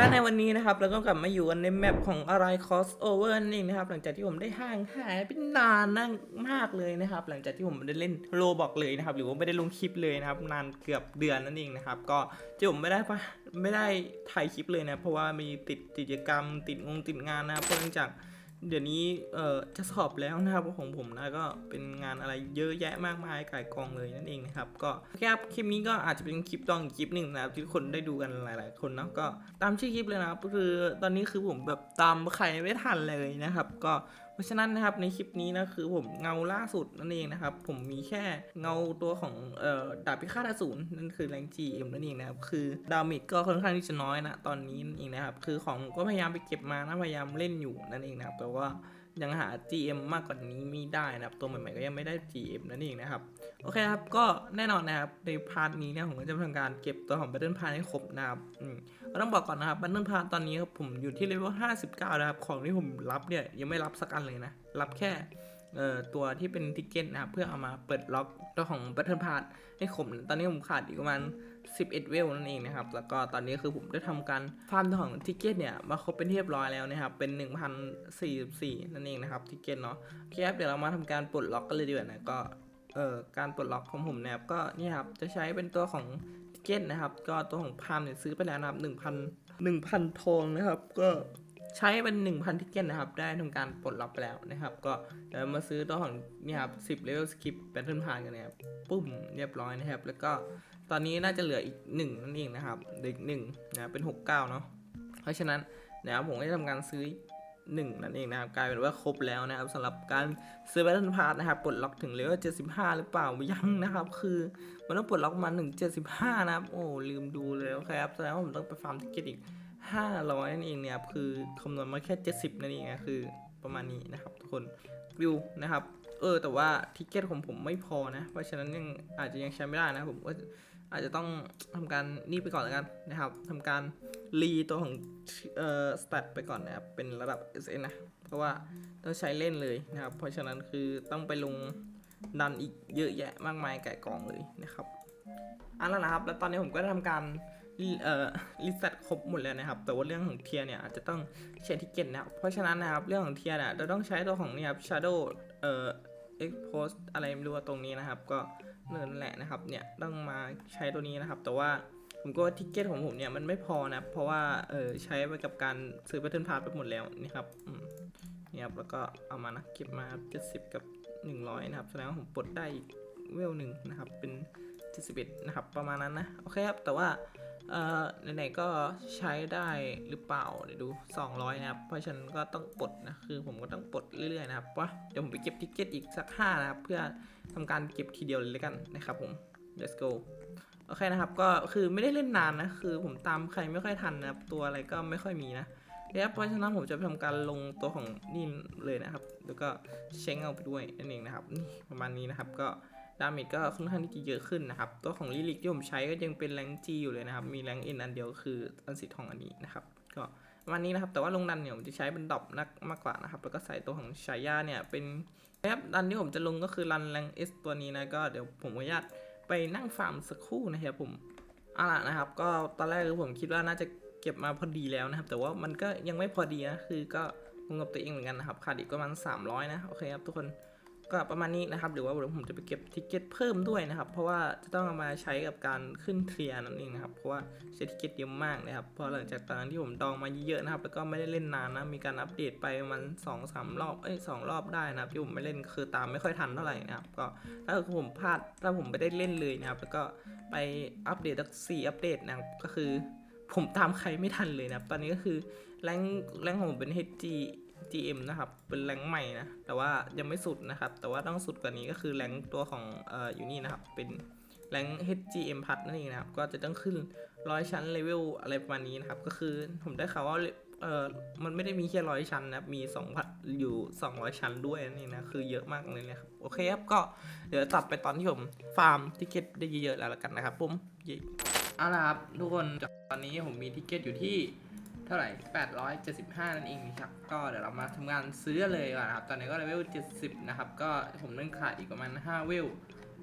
และในวันนี้นะครับ เราก็กลับมาอยู่กันในแมปของอะไร crossover นั่นเองนะครับ หลังจากที่ผมได้ห่างหายไปนานนั่งมากเลยนะครับ หลังจากที่ผมไม่ได้เล่นโรบอกเลยนะครับ หรือว่าไม่ได้ลงคลิปเลยนะครับ นานเกือบเดือนนั่นเองนะครับ ก็ที่ผมไม่ได้ไม่ได้ถ่ายคลิปเลยนะ เพราะว่ามีติดกิจกรรม ติดงงติดงานนะครับเพราะเนื่องจาก เดี๋ยวนี้เอ่อจะสอบแล้วนะครับของผมนะก็เป็นงานอะไรเยอะแยะมากมายก่ายกองเลยนั่นเองนะครับ ก็โอเคครับคลิปนี้ก็อาจจะเป็นคลิปตอนคลิปหนึ่งนะครับที่คนได้ดูกันหลาย ๆ คนเนาะก็ตามชื่อคลิปเลยนะครับคือตอนนี้คือผมแบบตามใครไม่ทันเลยนะครับ ก็ ราะฉะนั้นนะครับในคลิปนี้นะคือผมเงาล่าสุดนั่นเองนะครับ ผมมีแค่เงาตัวของเอ่อดาบพิฆาตอสูรนั่นคือแรง GM นั่นเองนะครับคือดาเมจก็ค่อนข้างที่จะน้อยนะตอนนี้นั่นเองนะครับคือของก็พยายามไปเก็บมานะพยายามเล่นอยู่นั่นเองนะครับแต่ว่ายังหา GM มากกว่านี้ไม่ได้นะครับตัวใหม่ๆก็ยังไม่ได้ GM นั่นเองนะครับ โอเคครับ ก็แน่นอนนะครับ ในพาร์ทนี้เนี่ยผมก็จะทำการเก็บตัวของ Battle Pass ให้ครบนะครับอืมก็ต้องบอกก่อนนะครับ Battle Pass ตอนนี้ครับผมอยู่ที่เลเวล59 นะครับ ของที่ผมรับเนี่ยยังไม่รับสักอันเลยนะ รับแค่เอ่อตัวที่เป็นทิกเก็ตนะครับเพื่อเอามาเปิดล็อกตัวของ Battle Pass ให้ครบตอนนี้ผมขาดอีกประมาณ 11 เวลนั่นเองนะครับ แล้วก็ตอนนี้คือผมได้ทำการฟาร์มของทิกเก็ตเนี่ยมาครบเป็นเรียบร้อยแล้วนะครับ เป็น 1,044 นั่นเองนะครับทิกเก็ตเนาะโอเคครับเดี๋ยวเรามาทำการปลดล็อกกันเลยดีกว่านะก็ เอ่อการปลดล็อกของผมเนี่ยก็นี่ครับจะใช้เป็นตัวของทิกเก็ตนะครับ ก็ตัวของพามเนี่ยซื้อไปแล้วนะครับ1,000 1,000ทองนะครับ ก็ใช้เป็น 1,000ทิกเก็ตนะครับ ได้ทำการปลดล็อกไปแล้วนะครับ ก็เดี๋ยวมาซื้อตัวของนี่ครับ 10 level skip battle pass กันนะครับปุ้มเรียบร้อยนะครับ แล้วก็ตอนนี้น่าจะเหลืออีกหนึ่งนั่นเองนะครับเหลืออีกหนึ่งนะเป็นหกเก้าเนาะเพราะฉะนั้นนะครับผมก็จะทำการซื้อ หนึ่งนั่นเองนะครับกลายเป็นว่าครบแล้วนะครับสำหรับการซื้อ Battle Pass นะครับปลดล็อกถึงเลเวล75 หรือเปล่ายังนะครับ คือมันต้องปลดล็อกมาถึง75 นะครับ โอ้ลืมดูเลยคครับแสดงว่าผมต้องไปฟาร์มทิกเก็ตอีก 500 นั่นเองเนี่ยครับคือคำนวณมาแค่ 70 นั่นเองนะคือประมาณนี้นะครับทุกคนวิวนะครับเออแต่ว่าทิกเก็ตของผมไม่พอนะ เพราะฉะนั้นยังอาจจะยังใช้ไม่ได้นะผมก็ อาจจะต้องทำการนี่ไปก่อนแล้วกันนะครับทำการรีตัวของเอ่อสแตทไปก่อนนะครับ เป็นระดับ SN นะเพราะว่าต้องใช้เล่นเลยนะครับ เพราะฉะนั้นคือต้องไปลงดันอีกเยอะแยะมากมายไก่กองเลยนะครับอันนั้นนะครับ แล้วตอนนี้ผมก็ได้ทำการเอ่อรีเซ็ตครบหมดแล้วนะครับ แต่ว่าเรื่องของเทียร์เนี่ยอาจจะต้องใช้ทิกเก็ตนะครับเพราะฉะนั้นนะครับเรื่องของเทียร์เนี่ยเราต้องใช้ตัวของเนี่ยครับ Shadow เอ่อ expose อะไรไม่รู้ว่าตรงนี้นะครับ ก็ นั่นแหละนะครับเนี่ยต้องมาใช้ตัวนี้นะครับ แต่ว่าผมก็ทิกเก็ตของผมเนี่ยมันไม่พอนะเพราะว่าเออใช้ไปกับการซื้อ Battle Pass ไปหมดแล้วนี่ครับนี่ครับแล้วก็เอามานะเก็บมา 70 กับ 100 นะครับแสดงว่าผมปลดได้อีกเวลหนึ่งนะครับเป็น71นะครับประมาณนั้นนะโอเคครับแต่ว่า เอ่อไหนๆก็ใช้ได้หรือเปล่าเดี๋ยวดู 200 นะครับ เพราะฉันก็ต้องปลดนะ คือผมก็ต้องปลดเรื่อยๆนะครับว่าเดี๋ยวผมไปเก็บทิกเก็ตอีกสัก 5 นะครับ เพื่อทำการเก็บทีเดียวเลยแล้วกันนะครับผม let's go โอเคนะครับ ก็คือไม่ได้เล่นนานนะ คือผมตามใครไม่ค่อยทันนะครับ ตัวอะไรก็ไม่ค่อยมีนะแล้วเพราะฉะนั้นผมจะไปทำการลงตัวของนี่เลยนะครับ แล้วก็เช็งเอาไปด้วยนั่นเองนะครับ นี่ประมาณนี้นะครับ ก็ ดาเมจก็ค่อนข้างที่จะเยอะขึ้นนะครับ ตัวของลิลิกที่ผมใช้ก็ยังเป็นแรงจีอยู่เลยนะครับ มีแรงเอ็นอันเดียวคืออันสีทองอันนี้นะครับ ก็ประมาณนี้นะครับ แต่ว่าลงดันเนี่ยผมจะใช้เป็นดอปนักมากกว่านะครับ แล้วก็ใส่ตัวของชายาเนี่ยเป็นนะครับดันที่ผมจะลงก็คือรันแรงเอสตัวนี้นะ ก็เดี๋ยวผมขออนุญาตไปนั่งฟาร์มสักครู่นะครับผมเอาล่ะนะครับ ก็ตอนแรกคือผมคิดว่าน่าจะเก็บมาพอดีแล้วนะครับ แต่ว่ามันก็ยังไม่พอดีนะ คือก็งงกับตัวเองเหมือนกันนะครับ ขาดอีกประมาณ300 นะ โอเคครับทุกคน ก็ประมาณนี้นะครับหรือว่าเดี๋ยวผมจะไปเก็บทิกเก็ตเพิ่มด้วยนะครับ เพราะว่าจะต้องเอามาใช้กับการขึ้นเทียร์นั่นเองนะครับเพราะว่าใช้ทิกเก็ตเยอะมากนะครับเพราะหลังจากตอนนั้นที่ผมดองมาเยอะๆนะครับแล้วก็ไม่ได้เล่นนานนะมีการอัปเดตไปประมาณสองสามรอบเอ้ยสองรอบได้นะครับที่ผมไม่เล่นคือตามไม่ค่อยทันเท่าไหร่นะครับก็ถ้าผมพลาดถ้าผมไม่ได้เล่นเลยนะครับแล้วก็ไปอัปเดตสักสี่อัปเดตนะครับก็คือผมตามใครไม่ทันเลยนะตอนนี้ก็คือแรงแรงของผมเป็น HG GM นะครับ เป็นแรงใหม่นะ แต่ว่ายังไม่สุดนะครับ แต่ว่าต้องสุดกว่านี้ก็คือแรงตัวของเอ่ออยู่นี่นะครับ เป็นแรง HGM พัดนั่นเองนะครับ ก็จะต้องขึ้นร้อยชั้นเลเวลอะไรประมาณนี้นะครับ ก็คือผมได้ข่าวว่าเออมันไม่ได้มีแค่ร้อยชั้นนะครับมี2พัดอยู่ 200 ชั้นด้วยนั่นะ คือเยอะมากเลยนะครับ โอเคครับ ก็เดี๋ยวตัดไปตอนที่ผมฟาร์มทิเก็ตได้เยอะๆแล้วละกันนะครับผมเย้เอาละครับทุกคนตอนนี้ผมมีทิเก็ตอยู่ที่ ท่าไหร่ 875 นั่นเองนะครับ ก็เดี๋ยวเรามาทำงานซื้อเลยก่อนนะครับ ตอนนี้ก็เลเวล 70 นะครับ ก็ผมนึ่งขาดอีกประมาณ 5 เวล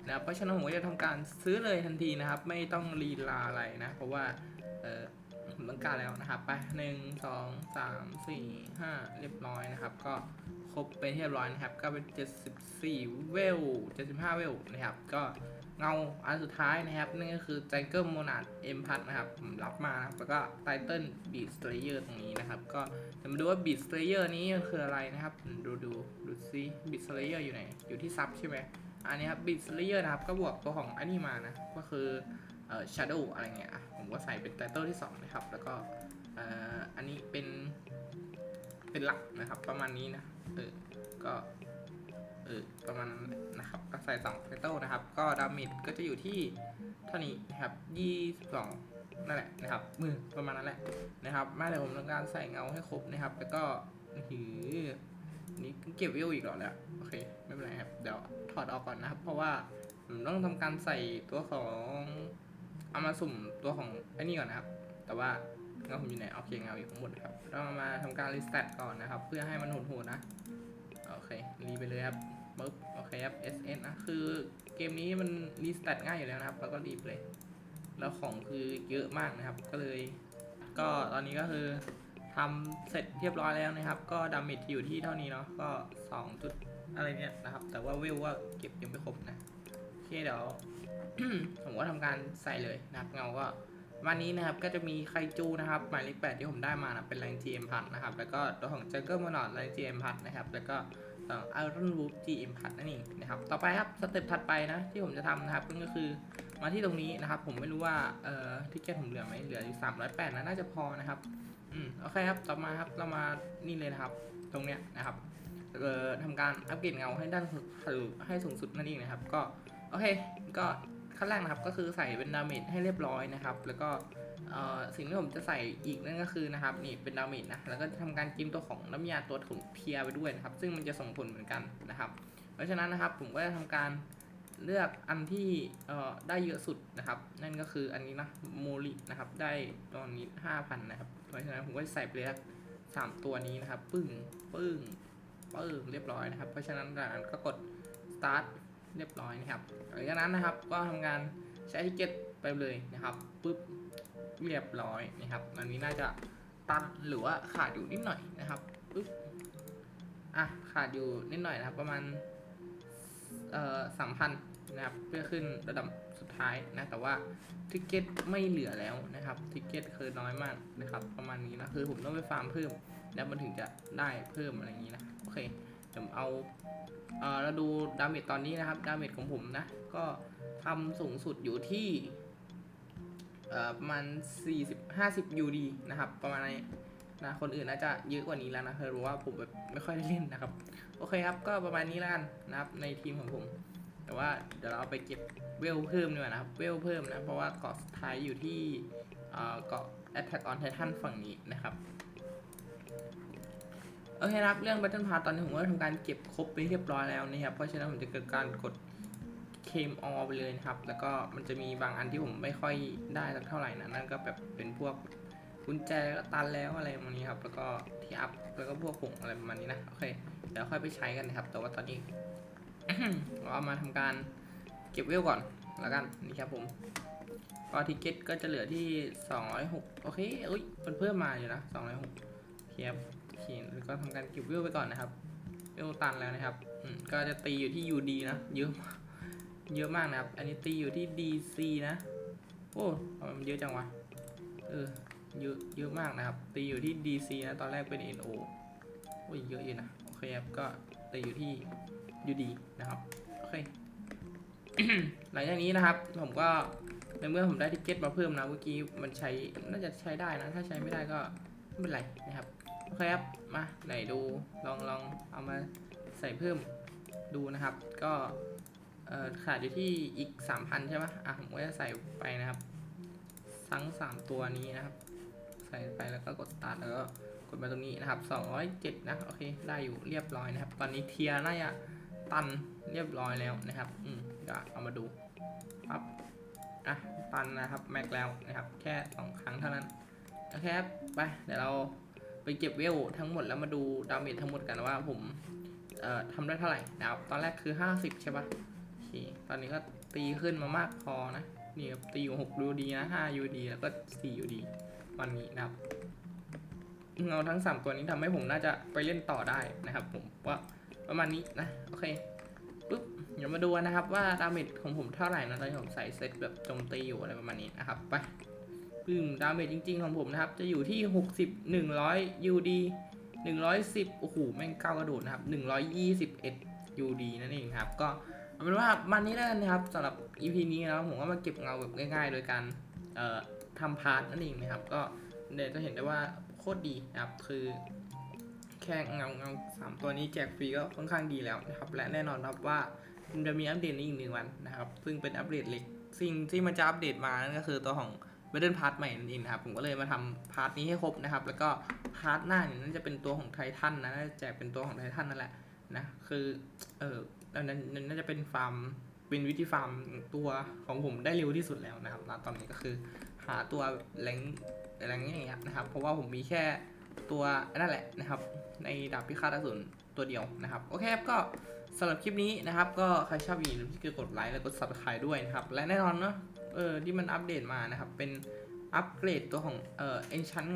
นะครับ เพราะฉะนั้นผมก็จะทำการซื้อเลยทันทีนะครับ ไม่ต้องรีลาอะไรนะ เพราะว่า เออผมต้องการแล้วนะครับ ไปหนึ่งสองสามสี่ห้าเรียบร้อยนะครับ ก็ครบเป็นที่เรียบร้อยนะครับ ก็เป็นเจ็ดสิบสี่เวลเจ็ดสิบห้าเวลนะครับ ก็ เงาอันสุดท้ายนะครับนั่นก็คือ Jungle Monad M พัดนะครับผมรับมานะครับแล้วก็ไตเติ้ล Beat Slayer ตรงนี้นะครับ ก็จะมาดูว่า Beat Slayer นี้มันคืออะไรนะครับ ดูดูดูซิ Beat Slayer อยู่ไหน อยู่ที่ซับใช่ไหมอันนี้ครับ Beat Slayer นะครับ ก็บวกตัวของอันนี้มานะ ก็คือเอ่อ Shadow อะไรเงี้ยผมก็ใส่เป็นไตเติ้ลที่ 2 นะครับ แล้วก็เอ่ออันนี้เป็นเป็นหลักนะครับประมาณนี้นะเออก็ เออประมาณนั้นนะครับก็ใส่2ไตเติ้นะครับ ก็ดาเมจก็จะอยู่ที่เท่านี้นะครับ22นั่นแหละนะครับมือประมาณนั้นแหละนะครับมาเดี๋ยวผมทำการใส่เงาให้ครบนะครับ แล้วก็หือนี่เก็บวิวอีกหรอเนี่ยโอเคไม่เป็นไรครับเดี๋ยวถอดออกก่อนนะครับ เพราะว่าผมต้องทำการใส่ตัวของเอามาสุ่มตัวของไอ้นี่ก่อนนะครับ แต่ว่าเงาผมอยู่ไหนโอเคเงาอยู่ข้างบนนะครับเรามาทำการรีสตาร์ทก่อนนะครับ เพื่อให้มันโหดๆนะโอเครีไปเลยครับ ปึ๊บโอเคครับ SN นะคือเกมนี้มันรีสตาร์ทง่ายอยู่แล้วนะครับ แล้วก็รีบเลย แล้วของคือเยอะมากนะครับ ก็เลย ก็ตอนนี้ก็คือทำเสร็จเรียบร้อยแล้วนะครับ ก็ดาเมจอยู่ที่เท่านี้เนาะก็2จุดอะไรเนี่ยนะครับ แต่ว่าเวลว่าเก็บยังไม่ครบนะโอเคเดี๋ยวผมก็ทำการใส่เลยนะครับเงาก็วันนี้นะครับก็จะมีไคจูนะครับหมายเลขแปดที่ผมได้มานะเป็นแรง GM พัดนะครับ แล้วก็ตัวของ Jungle m o n o d แรง GM พัดนะครับ แล้วก็ เอ่อ Iron Wolf GM พัดนั่นเองนะครับ ต่อไปครับสเต็ปถัดไปนะที่ผมจะทำนะครับนั่นก็คือมาที่ตรงนี้นะครับ ผมไม่รู้ว่าเอ่อที่เก็ตผมเหลือไหมเหลืออยู่308นะน่าจะพอนะครับอืมโอเคครับต่อมาครับเรามานี่เลยนะครับ ตรงเนี้ยนะครับเอ่อทำการอัปเกรดเงาให้ด้านสุให้สูงสุดนั่นเองนะครับ ก็โอเคก็ขั้นแรกนะครับก็คือใส่เป็นดาเมจให้เรียบร้อยนะครับ แล้วก็ สิ่งที่ผมจะใส่อีกนั่นก็คือนะครับนี่เป็นดาเมจนะแล้วก็ทำการกินตัวของน้ำยาตัวถุงเพียไปด้วยนะครับ ซึ่งมันจะส่งผลเหมือนกันนะครับ เพราะฉะนั้นนะครับผมก็จะทำการเลือกอันที่ได้เยอะสุดนะครับ นั่นก็คืออันนี้นะโมลินะครับได้ตอนนี้5,000นะครับ เพราะฉะนั้นผมก็จะใส่ไปเลยสามตัวนี้นะครับ ปึ้งปึ้งปึ้งเรียบร้อยนะครับ เพราะฉะนั้นจากนั้นก็กด start เรียบร้อยนะครับหลังจากนั้นนะครับก็ทำการใช้ทิเก็ตไปเลยนะครับปุ๊บ เรียบร้อยนะครับ อันนี้น่าจะตันหรือว่าขาดอยู่นิดหน่อยนะครับปุ๊บอะขาดอยู่นิดหน่อยนะครับ ประมาณเอ่อสามพันนะครับ เพื่อขึ้นระดับสุดท้ายนะ แต่ว่าทิเก็ตไม่เหลือแล้วนะครับทิเก็ตคือน้อยมากนะครับ ประมาณนี้นะคือผมต้องไปฟาร์มเพิ่ม แล้วมันถึงจะได้เพิ่มอะไรอย่างนี้นะโอเคเดี๋ยวเอาเอ่อเราดูดาเมจตอนนี้นะครับดาเมจของผมนะ ก็ทำสูงสุดอยู่ที่ ประมาณ 40 50 UD นะครับ ประมาณนี้นะคนอื่นน่าจะเยอะกว่านี้แล้วนะเพราะว่าผมแบบไม่ค่อยได้เล่นนะครับ โอเคครับ ก็ประมาณนี้แล้วกันนะครับในทีมของผม แต่ว่าเดี๋ยวเราไปเก็บเวลเพิ่มดีกว่านะครับ เวลเพิ่มนะ เพราะว่าเกาะสุดท้ายอยู่ที่เกาะ Attack on Titan ฝั่งนี้นะครับโอเคนะครับ เรื่อง Battle Pass ตอนนี้ผมก็ทำการเก็บครบไปเรียบร้อยแล้วนะครับ เพราะฉะนั้นผมจะเกิดการกด เคมออไปเลยนะครับ แล้วก็มันจะมีบางอันที่ผมไม่ค่อยได้สักเท่าไหร่นะนั่นก็แบบเป็นพวกกุญแจก็ตันแล้วอะไรประมาณนี้ครับ แล้วก็ที่อัพแล้วก็พวกผงอะไรประมาณนี้นะโอเคเดี๋ยวค่อยไปใช้กันนะครับ แต่ว่าตอนนี้เราเอามาทำการเก็บเวลก่อนแล้วกันนี่ครับผมก็ทิเก็ตก็จะเหลือที่ 206 โอเคอุ้ยมันเพิ่มมาอยู่นะ 206เทียบโอเคแล้วก็ทำการเก็บวิวไปก่อนนะครับวิวตันแล้วนะครับก็จะตีอยู่ที่ UD นะเยอะมาก เยอะมากนะครับ อันนี้ตีอยู่ที่ DC นะ โอ้มันเยอะจังวะ เออ เยอะ เยอะมากนะครับ ตีอยู่ที่ DC นะ ตอนแรกเป็น NO โอ้ย เยอะอยู่นะ โอเคครับ ก็ตีอยู่ที่ UD นะครับ โอเค หลังจากนี้นะครับ ผมก็ ในเมื่อผมได้ทิกเก็ตมาเพิ่มนะ เมื่อกี้มันใช้ น่าจะใช้ได้นะ ถ้าใช้ไม่ได้ก็ไม่เป็นไรนะครับ โอเคครับ มา ไหนดู ลองลองเอามาใส่เพิ่มดูนะครับ ก็ เอ่อขาดอยู่ที่อีก 3,000 ใช่ไหมอะผมก็จะใส่ไปนะครับ ทั้ง 3 ตัวนี้นะครับ ใส่ไปแล้วก็กด start แล้วก็กดมาตรงนี้นะครับ207นะ โอเค ได้อยู่เรียบร้อยนะครับ ตอนนี้เทียร์น่าจะตันเรียบร้อยแล้วนะครับ อืมเดี๋ยวเอามาดูปั๊บอะตันนะครับ แม็กแล้วนะครับ แค่ 2 ครั้งเท่านั้น โอเคครับ ไป เดี๋ยวเราไปเก็บเวลทั้งหมดแล้วมาดูดาเมจทั้งหมดกันว่าผม เอ่อทำได้เท่าไหร่นะครับ ตอนแรกคือ 50 ใช่ปะโคตอนนี้ก็ตีขึ้นมามากพอนะนี่ครับตีอยู่6 UD นะ5 UD แล้วก็4 UD วันนี้นะครับเงาทั้ง3ตัวนี้ทำให้ผมน่าจะไปเล่นต่อได้นะครับ ผมว่าประมาณนี้นะโอเคปุ๊บเดี๋ยวมาดูนะครับว่าดาเมจของผมเท่าไหร่นะตอนที่ผมใส่เซตแบบโจมตีอยู่อะไรประมาณนี้นะครับไปปึ้มดาเมจจริง ๆ ของผมนะครับ จะอยู่ที่ 60 100 UD 110โอ้โหแม่งก้าวกระโดดนะครับ 121 UD นั่นเองครับ ก็ เอาเป็นว่ามันนี้แล้วกันนะครับสำหรับ EP นี้นะครับผมก็มาเก็บเงาแบบง่ายๆ โดยการเอ่อทำพาร์ทนั่นเองนะครับ ก็เดี๋ยวจะเห็นได้ว่าโคตรดีนะครับ คือ แค่เงาเงาสามตัวนี้แจกฟรีก็ค่อนข้างดีแล้วนะครับ และแน่นอนครับว่ามันจะมีอัปเดตในอีกหนึ่งวันนะครับ ซึ่งเป็นอัปเดตเล็ก สิ่งที่มันจะอัปเดตมานั่นก็คือตัวของ b บเดิลพาร์ทใหม่นั่นเองครับ ผมก็เลยมาทำพาร์ทนี้ให้ครบนะครับ แล้วก็พาร์ทหน้าเนี่ยน่าจะเป็นตัวของไททันนะ แจกเป็นตัวของไททันนั่นแหละนะ คือ เออ อันนั้นน่าจะเป็นฟาร์มเป็นวิธีฟาร์มตัวของผมได้เร็วที่สุดแล้วนะครับณตอนนี้ก็คือหาตัวแรงแรงอย่างเงี้ยนะครับ เพราะว่าผมมีแค่ตัวนั่นแหละนะครับ ในดาบพิฆาตอสูรตัวเดียวนะครับ โอเคครับก็สำหรับคลิปนี้นะครับ ก็ใครชอบอย่าลืมที่จะกดไลค์และกด subscribe ด้วยนะครับ และแน่นอนเนาะเออที่มันอัปเดตมานะครับ เป็นอัปเกรดตัวของเอ่อ enchant